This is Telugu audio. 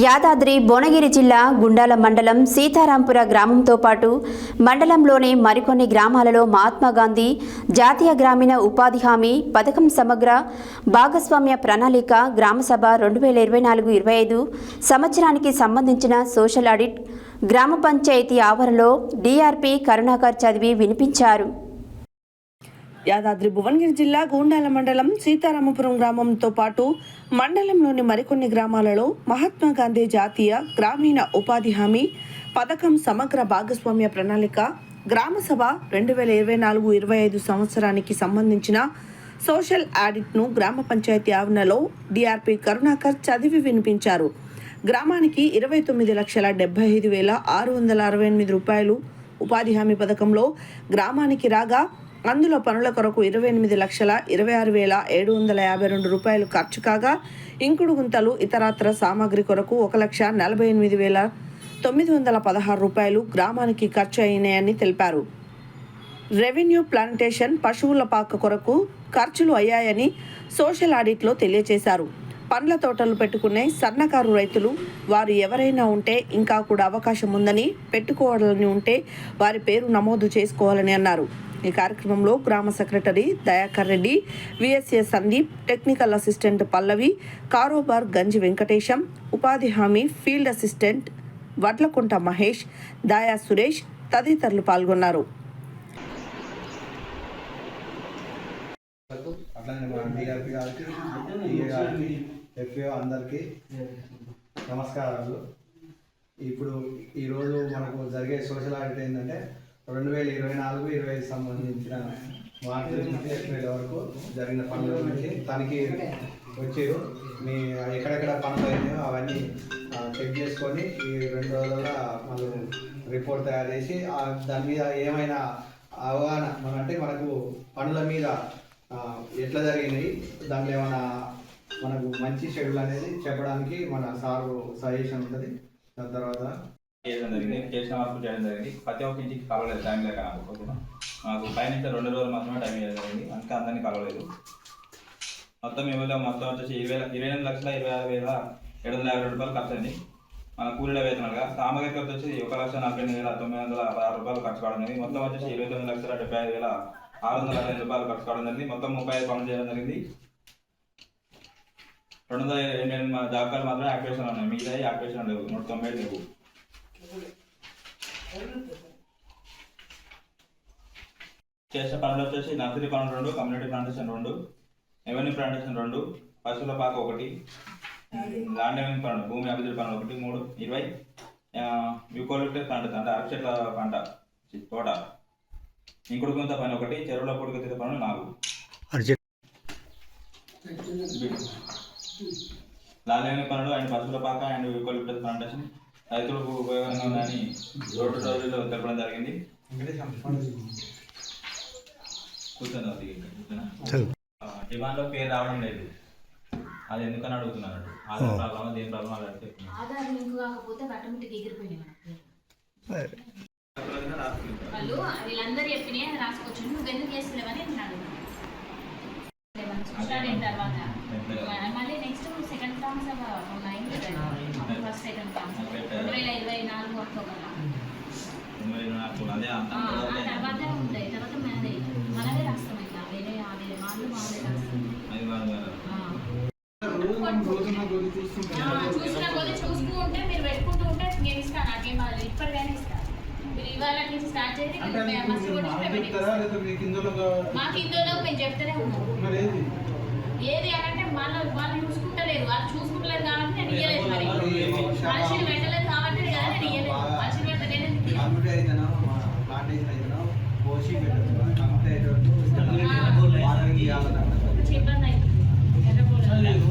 యాదాద్రి భువనగిరి జిల్లా గుండాల మండలం సీతారాంపుర గ్రామంతో పాటు మండలంలోని మరికొన్ని గ్రామాలలో మహాత్మా గాంధీ జాతీయ గ్రామీణ ఉపాధి హామీ పథకం సమగ్ర భాగస్వామ్య ప్రణాళిక గ్రామసభ రెండు వేల ఇరవై నాలుగు ఇరవై ఐదు సంవత్సరానికి సంబంధించిన సోషల్ ఆడిట్ గ్రామ పంచాయతీ ఆవరణలో డిఆర్పి కరుణాకర్ చదివి వినిపించారు. యాదాద్రి భువనగిరి జిల్లా గూండాల మండలం సీతారామపురం గ్రామంతో పాటు మండలంలోని మరికొన్ని గ్రామాలలో మహాత్మా గాంధీ జాతీయ గ్రామీణ ఉపాధి హామీ పథకం సమగ్ర భాగస్వామ్య ప్రణాళిక గ్రామ సభ రెండు వేల ఇరవై నాలుగు ఇరవై ఐదు సంవత్సరానికి సంబంధించిన సోషల్ ఆడిట్ను గ్రామ పంచాయతీ ఆవరణలో డిఆర్పి కరుణాకర్ చదివి వినిపించారు. గ్రామానికి ఇరవై తొమ్మిది లక్షల డెబ్బై ఐదు వేల ఆరు వందల అరవై ఎనిమిది రూపాయలు ఉపాధి హామీ పథకంలో గ్రామానికి రాగా అందులో పనుల కొరకు ఇరవై ఎనిమిది లక్షల ఇరవై ఆరు వేల ఏడు వందల యాభై రెండు రూపాయలు ఖర్చు కాగా ఇంకుడు గుంతలు ఇతరత్ర సామాగ్రి కొరకు ఒక లక్ష నలభై ఎనిమిది వేల తొమ్మిది వందల పదహారు రూపాయలు గ్రామానికి ఖర్చు అయినాయని తెలిపారు. రెవెన్యూ ప్లాంటేషన్ పశువుల పాక కొరకు ఖర్చులు అయ్యాయని సోషల్ ఆడిట్లో తెలియజేశారు పండ్ల తోటలు పెట్టుకునే సన్నకారు రైతులు వారు ఎవరైనా ఉంటే ఇంకా కూడా అవకాశం ఉందని పెట్టుకోవాలని ఉంటే వారి పేరు నమోదు చేసుకోవాలని అన్నారు. ఈ కార్యక్రమంలో గ్రామ secretary Dayakar Reddy V S A Sandeep technical assistant Pallavi కారోబార్ Ganji Venkatesham ఉపాధి హామీ ఫీల్డ్ అసిస్టెంట్ వడ్లకుంట మహేష్ దాయా సురేష్ తదితరులు పాల్గొన్నారు. అట్లానే ఎఫ్ఏ అందరికీ నమస్కారాలు. ఇప్పుడు ఈరోజు మనకు జరిగే సోషల్ ఆడిట్ ఏంటంటే రెండు వేల ఇరవై నాలుగు ఇరవై ఐదు సంబంధించిన మార్చి నుంచి ఏప్రిల్ వరకు జరిగిన పనుల గురించి తనిఖీ వచ్చారు. మీ ఎక్కడెక్కడ పనులు అయినాయో అవన్నీ చెక్ చేసుకొని ఈ రెండు రోజుల్లో మళ్ళీ రిపోర్ట్ తయారు చేసి దాని మీద ఏమైనా అవగాహన మన అంటే మనకు పనుల మీద ఎట్లా జరిగినాయి దాంట్లో ఏమైనా మనకు మంచి షెడ్యూల్ అనేది చెప్పడానికి మన సారు సజెషన్ ఉంటుంది. దాని తర్వాత చేయడం జరిగింది. చేసిన వర్క్ చేయడం జరిగింది. ప్రతి ఒక్క ఇంటికి కలవలేదు. టైం లేక నాకు మాకు పైన రెండు రోజులు మాత్రమే టైం ఇవ్వడం జరిగింది. అందుకే అందరినీ కలవలేదు. మొత్తం ఇవ్వలే మొత్తం వచ్చేసి ఇరవై ఇరవై ఎనిమిది లక్షల ఇరవై ఆరు వేల ఏడు వందల యాభై రూపాయలు ఖర్చు అయింది. మన కూలీల వేతనాలుగా సామాజిక ఖర్చు వచ్చి ఒక లక్ష నలభై ఎనిమిది వేల తొమ్మిది వందల పదహారు రూపాయలు ఖర్చు కావడం జరిగింది. మొత్తం వచ్చేసి ఇరవై తొమ్మిది లక్షల డెబ్బై ఐదు వేల ఆరు వందల అరవై రూపాయలు ఖర్చు కావడం జరిగింది. మొత్తం ముప్పై ఐదు పనులు చేయడం జరిగింది. రెండు వందల ఎనిమిది మా జాబ్ కార్డు మాత్రమే యాక్టివేషన్ ఉన్నాయి. మిగతా యాక్టివేషన్ లేవు నూట తొంభై లేవు. చేసే పనులు వచ్చేసి నర్సరీ పనులు రెండు కమ్యూనిటీ ప్లాంటేషన్ రెండు రెవెన్యూ ప్లాంటేషన్ రెండు పశువుల పాక ఒకటి ల్యాండ్ రెవెన్యూ పనులు భూమి అభివృద్ధి పనులు ఒకటి మూడు ఇరవై యూకోలిప్టస్ ప్లాంటేషన్ అంటే అరటి చెట్ల పంట తోట. ఇంకుడు గుంత పని ఒకటి చెరువుల పొడుగు తీసే పనులు నాలుగు. రెవెన్యూ పనులు అండ్ పశువుల పాక అండ్ యూకోలిప్టస్ ప్లాంటేషన్ రైతులకు ఉపయోగంగా ఉందని రోడ్డు రోజుల్లో తెలపడం జరిగింది. డిమాండ్లో పేరు రావడం లేదు. అది ఎందుకని అడుగుతున్నాను ఆధార్ ప్రాబ్లమ్ దేని ప్రాబ్లం అది అడిగితే చెప్తున్నాను. ఆధార్ లింక్ కాకపోతే ఆటోమేటిక్ ఎగిరిపోయినాయి మనకి వాళ్ళు వీళ్ళందరూ చెప్పినాయి అది రాసుకోవచ్చు. నువ్వు ఎందుకు చేస్తలేవని నేను అడుగుతాను సెకండ్ క్లాస్ ఉన్నాయి ఫస్ట్ సెకండ్ క్లాస్ రెండు వేల ఇరవై నాలుగు అక్టోబర్ రెండు వేల నాలుగు అదే అంత ఆ తర్వాత ఉంటాయి తర్వాత మనదే మనదే రాస్తాం ఇట్లా వేరే అదే వాళ్ళు వాళ్ళే రాస్తాం అది కాదు కదా. ఆ. ఆ, చూసిన కొద్ది చూస్తూ ఉంటే మీరు పెట్టుకుంటూ ఉంటే నేను ఇస్తాను నాకేం బాధలేదు ఇప్పటికైనా ఇస్తాను మీరు ఇవాళ నుంచి స్టార్ట్ చేసి అంటే మీరు మస్తు మీకు కొట్టి మాకు పేమెంట్ చెప్తారా ఇస్తాను. లేదా మీకు ఇందులో మాకు ఇందులో మేము చెప్తూనే ఉన్నాం రైతనం ప్లాంటేషన్ రైతనం పోషి పెట్టడం కంప్లీట్ వాటర్ ఇవ్వాలన్నమాట